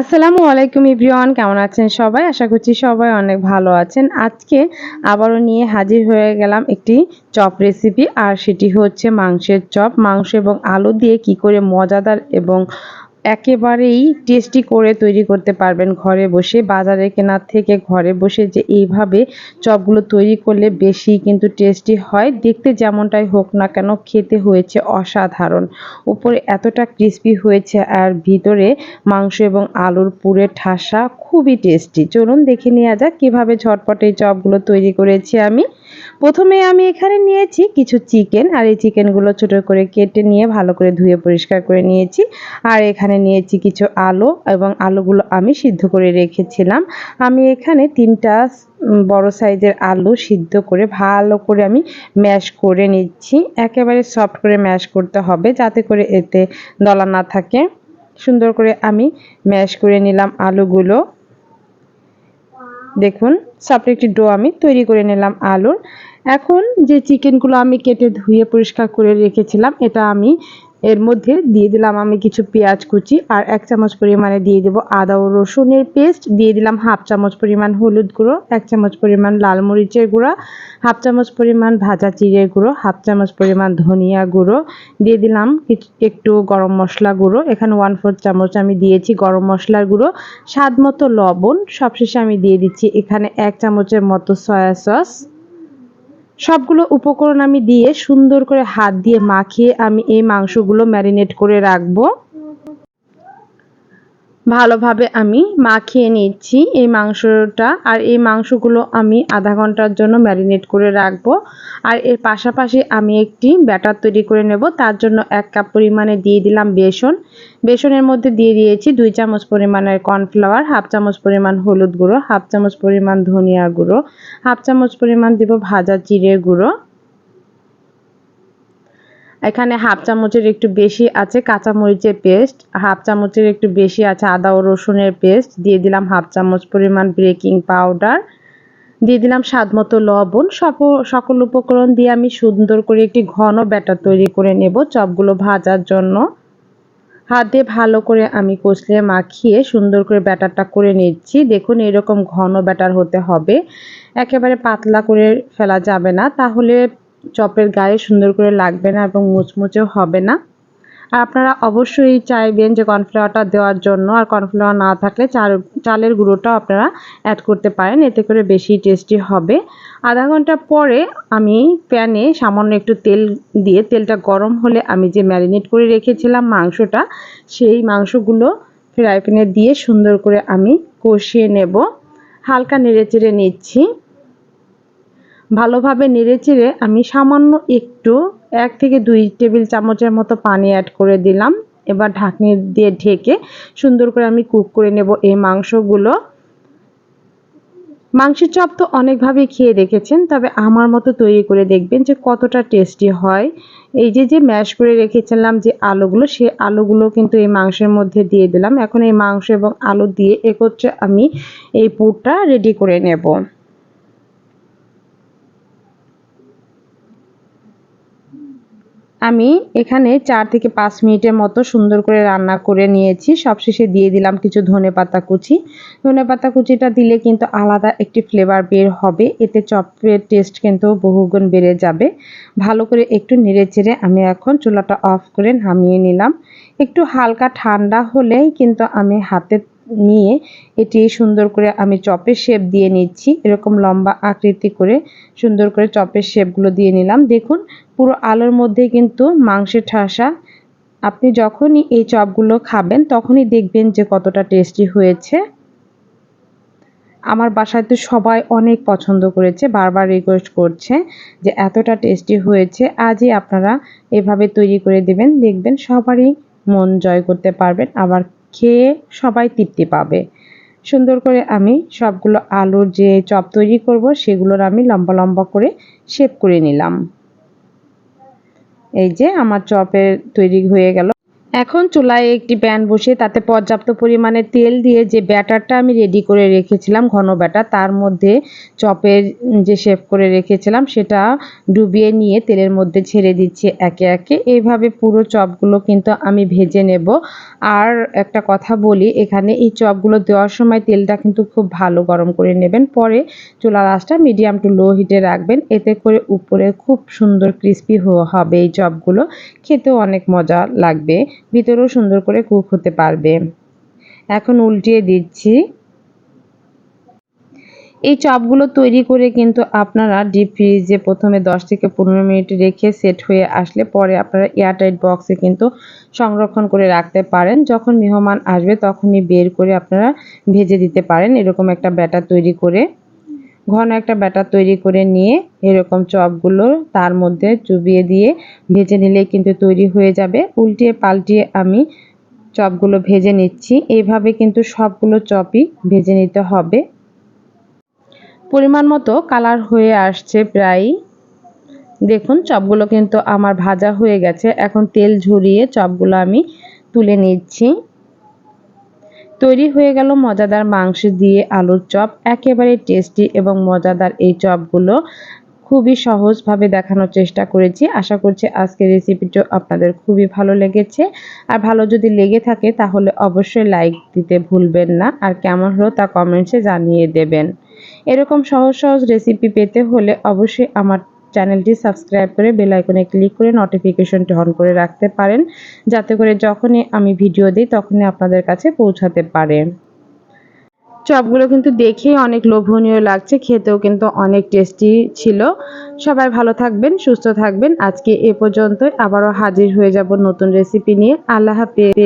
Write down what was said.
আসসালামু আলাইকুম ইব্রিয়ান কেমন আছেন সবাই? আশা করছি সবাই অনেক ভালো আছেন। আজকে আবারও নিয়ে হাজির হয়ে গেলাম একটি চপ রেসিপি আর সেটি হচ্ছে মাংসের চপ। মাংস এবং আলু দিয়ে কি করে মজাদার এবং একেবারেই টেস্টি করে তৈরি করতে পারবেন ঘরে বসে। বাজারে কেনার থেকে ঘরে বসে যে এইভাবে চপগুলো তৈরি করলে বেশি কিন্তু টেস্টি হয়। দেখতে যেমনটাই হোক না কেন খেতে হয়েছে অসাধারণ। উপরে এতটা ক্রিস্পি হয়েছে আর ভিতরে মাংস এবং আলুর পুরে ঠাসা, খুবই টেস্টি। চলুন দেখে নেওয়া যাক কীভাবে ঝটপট এই চপগুলো তৈরি করেছি আমি। প্রথমে আমি এখানে নিয়েছি কিছু চিকেন আর এই চিকেনগুলো ছোট করে কেটে নিয়ে ভালো করে ধুয়ে পরিষ্কার করে নিয়েছি। আর এখানে নিয়েছি কিছু আলু এবং আলুগুলো আমি সিদ্ধ করে রেখেছিলাম। আমি এখানে তিনটা বড় সাইজের আলু সিদ্ধ করে ভালো করে আমি ম্যাশ করে নিচ্ছি। একেবারে সফট করে ম্যাশ করতে হবে যাতে করে এতে দলা না থাকে। সুন্দর করে আমি ম্যাশ করে নিলাম আলুগুলো। দেখুন, সফট একটি ডো আমি তৈরি করে নিলাম আলুর। এখন যে চিকেনগুলো আমি কেটে ধুয়ে পরিষ্কার করে রেখেছিলাম, এটা আমি এর মধ্যে দিয়ে দিলাম আমি কিছু পেঁয়াজ কুচি আর এক চামচ পরিমাণে দিয়ে দেবো আদা ও রসুনের পেস্ট। দিয়ে দিলাম হাফ চামচ পরিমাণ হলুদ গুঁড়ো, এক চামচ পরিমাণ লাল মরিচের গুঁড়ো, হাফ চামচ পরিমাণ ভাজা চিড়ের গুঁড়ো, হাফ চামচ পরিমাণ ধনিয়া গুঁড়ো। দিয়ে দিলাম একটু গরম মশলা গুঁড়ো। এখানে ওয়ান ফোর চামচ আমি দিয়েছি গরম মশলার গুঁড়ো। স্বাদ মতো লবণ। সবশেষে আমি দিয়ে দিচ্ছি এখানে এক চামচের মতো সয়া সস সবগুলো উপকরণ আমি দিয়ে সুন্দর করে হাত দিয়ে মাখিয়ে আমি এই মাংসগুলো ম্যারিনেট করে রাখব। ভালোভাবে আমি মাখিয়ে নিচ্ছি। এই মাংসটা আর এই মাংসগুলো আমি আধা ঘণ্টার জন্য ম্যারিনেট করে রাখব। আর এর পাশাপাশি আমি একটি ব্যাটার তৈরি করে নেব। তার জন্য এক কাপ পরিমাণে দিয়ে দিলাম বেসন। বেসনের মধ্যে দিয়ে দিয়েছি দুই চামচ পরিমাণের কর্নফ্লাওয়ার, হাফ চামচ পরিমাণ হলুদ গুঁড়ো, হাফ চামচ পরিমাণ ধনিয়া গুঁড়ো, হাফ চামচ পরিমাণ দেব ভাজা জিরে গুঁড়ো। এখানে হাফ চামচের একটু বেশি আছে কাঁচামরিচের পেস্ট, হাফ চামচের একটু বেশি আছে আদা ও রসুনের পেস্ট, দিয়ে দিলাম হাফ চামচ পরিমাণ বেকিং পাউডার, দিয়ে দিলাম স্বাদ মতো লবণ সকল উপকরণ দিয়ে আমি সুন্দর করে একটি ঘন ব্যাটার তৈরি করে নেব চপগুলো ভাজার জন্য। হাত দিয়ে ভালো করে আমি কষলে মাখিয়ে সুন্দর করে ব্যাটারটা করে নিচ্ছি। দেখুন এরকম ঘন ব্যাটার হতে হবে। একেবারে পাতলা করে ফেলা যাবে না। তাহলে চপের গায়ে সুন্দর করে লাগবে না এবং মুচমুচেও হবে না। আর আপনারা অবশ্যই চাইবেন যে কর্নফ্লাওয়ারটা দেওয়ার জন্য। আর কর্নফ্লাওয়ার না থাকলে চাল চালের গুঁড়োটাও আপনারা অ্যাড করতে পারেন, এতে করে বেশি টেস্টি হবে। আধা ঘণ্টা পরে আমি প্যানে সামান্য একটু তেল দিয়ে, তেলটা গরম হলে আমি যে ম্যারিনেট করে রেখেছিলাম মাংসটা, সেই মাংসগুলো ফ্রাই প্যানে দিয়ে সুন্দর করে আমি কষিয়ে নেব। হালকা নেড়ে চেড়ে নিচ্ছি। ভালোভাবে নেড়েচেড়ে আমি সামান্য একটু এক থেকে দুই টেবিল চামচের মতো পানি অ্যাড করে দিলাম। এবার ঢাকনি দিয়ে ঢেকে সুন্দর করে আমি কুক করে নেব এই মাংসগুলো। মাংসের চপ তো অনেকভাবে খেয়ে দেখেছেন, তবে আমার মতো তৈরি করে দেখবেন যে কতটা টেস্টি হয়। এই যে যে ম্যাশ করে রেখেছিলাম যে আলুগুলো সেই আলুগুলো কিন্তু এই মাংসের মধ্যে দিয়ে দিলাম। এখন এই মাংস এবং আলু দিয়ে একত্রে আমি এই পুরটা রেডি করে নেব। আমি এখানে চার থেকে পাঁচ মিনিটের মতো সুন্দর করে রান্না করে নিয়েছি। সবশেষে দিয়ে দিলাম কিছু ধনে পাতা কুচি। ধনে পাতা কুচিটা দিলে কিন্তু আলাদা একটি ফ্লেভার বের হবে। এতে চপের টেস্ট কিন্তু বহুগুণ বেড়ে যাবে। ভালো করে একটু নেড়ে চেড়ে আমি এখন চুলাটা অফ করে নামিয়ে নিলাম। একটু হালকা ঠান্ডা হলেই কিন্তু আমি হাতে নিয়ে এটি সুন্দর করে আমি চপের শেপ দিয়ে নিচ্ছি। এরকম লম্বা আকৃতি করে সুন্দর করে চপের শেপগুলো দিয়ে নিলাম। দেখুন, পুরো আলোর মধ্যে কিন্তু মাংসের ঠাসা। আপনি যখনই এই চপগুলো খাবেন, তখনই দেখবেন যে কতটা টেস্টি হয়েছে। আমার বাসায় তো সবাই অনেক পছন্দ করেছে, বারবার রিকোয়েস্ট করছে যে এতটা টেস্টি হয়েছে, আজই আপনারা এভাবে তৈরি করে দেবেন। দেখবেন সবারই মন জয় করতে পারবেন। আবার খেয়ে সবাই তৃপ্তি পাবে। সুন্দর করে আমি সবগুলো আলুর যে চপ তৈরি করব, সেগুলোর আমি লম্বা লম্বা করে শেপ করে নিলাম। এই যে আমার চপের তৈরি হয়ে গেল। এখন চুলায় একটি প্যান বসিয়ে তাতে পর্যাপ্ত পরিমাণে তেল দিয়ে যে ব্যাটারটা আমি রেডি করে রেখেছিলাম, ঘন ব্যাটার, তার মধ্যে চপের যে শেপ করে রেখেছিলাম, সেটা ডুবিয়ে নিয়ে তেলের মধ্যে ছেড়ে দিচ্ছি একে একে। এইভাবে পুরো চপগুলো কিন্তু আমি ভেজে নেব। আর একটা কথা বলি, এখানে এই চপগুলো দেওয়ার সময় তেলটা কিন্তু খুব ভালো গরম করে নেবেন। পরে চুলার আঁচটা মিডিয়াম টু লো হিটে রাখবেন। এতে করে উপরে খুব সুন্দর ক্রিস্পি হবে এই চপগুলো। খেতেও অনেক মজা লাগবে। ভিতরেও সুন্দর করে কুক হতে পারবে। এখন উল্টিয়ে দিচ্ছি। এই চপগুলো তৈরি করে কিন্তু আপনারা ডিপ ফ্রিজে প্রথমে 10 থেকে পনেরো মিনিট রেখে সেট হয়ে আসলে পরে আপনারা এয়ারটাইট বক্সে কিন্তু সংরক্ষণ করে রাখতে পারেন। যখন মেহমান আসবে তখনই বের করে আপনারা ভেজে দিতে পারেন। এরকম একটা ব্যাটার তৈরি করে। ঘন একটা ব্যাটার তৈরি করে নিয়ে এরকম চপগুলো তার মধ্যে চুবিয়ে দিয়ে ভেজে নিলে কিন্তু তৈরি হয়ে যাবে। উল্টিয়ে পাল্টিয়ে আমি চপগুলো ভেজে নিচ্ছি। এইভাবে কিন্তু সবগুলো চপই ভেজে নিতে হবে। পরিমাণ মতো কালার হয়ে আসছে প্রায়। দেখুন, চপগুলো কিন্তু আমার ভাজা হয়ে গেছে। এখন তেল ঝরিয়ে চপগুলো আমি তুলে নিচ্ছি। তৈরি হয়ে গেল মজাদার মাংস দিয়ে আলুর চপ। একেবারে টেস্টি এবং মজাদার এই চপগুলো খুবই সহজভাবে দেখানোর চেষ্টা করেছি। আশা করছি আজকের রেসিপিটা আপনাদের খুবই ভালো লেগেছে। আর ভালো যদি লেগে থাকে তাহলে অবশ্যই লাইক দিতে ভুলবেন না। আর কেমন হলো তা কমেন্টসে জানিয়ে দেবেন। এরকম সহজ সহজ রেসিপি পেতে হলে অবশ্যই আমার চ্যানেলটি সাবস্ক্রাইব করে বেল আইকনে ক্লিক করে নোটিফিকেশনটি অন করে রাখতে পারেন, যাতে করে যখনই আমি ভিডিও দিই তখনই আপনাদের কাছে পৌঁছাতে পারে। চপগুলো কিন্তু দেখেই অনেক লোভনীয় লাগছে, খেতেও কিন্তু অনেক টেস্টি ছিল। সবাই ভালো থাকবেন, সুস্থ থাকবেন। আজকে এ পর্যন্তই। আবারও হাজির হয়ে যাব নতুন রেসিপি নিয়ে। আল্লাহ হাফেজ।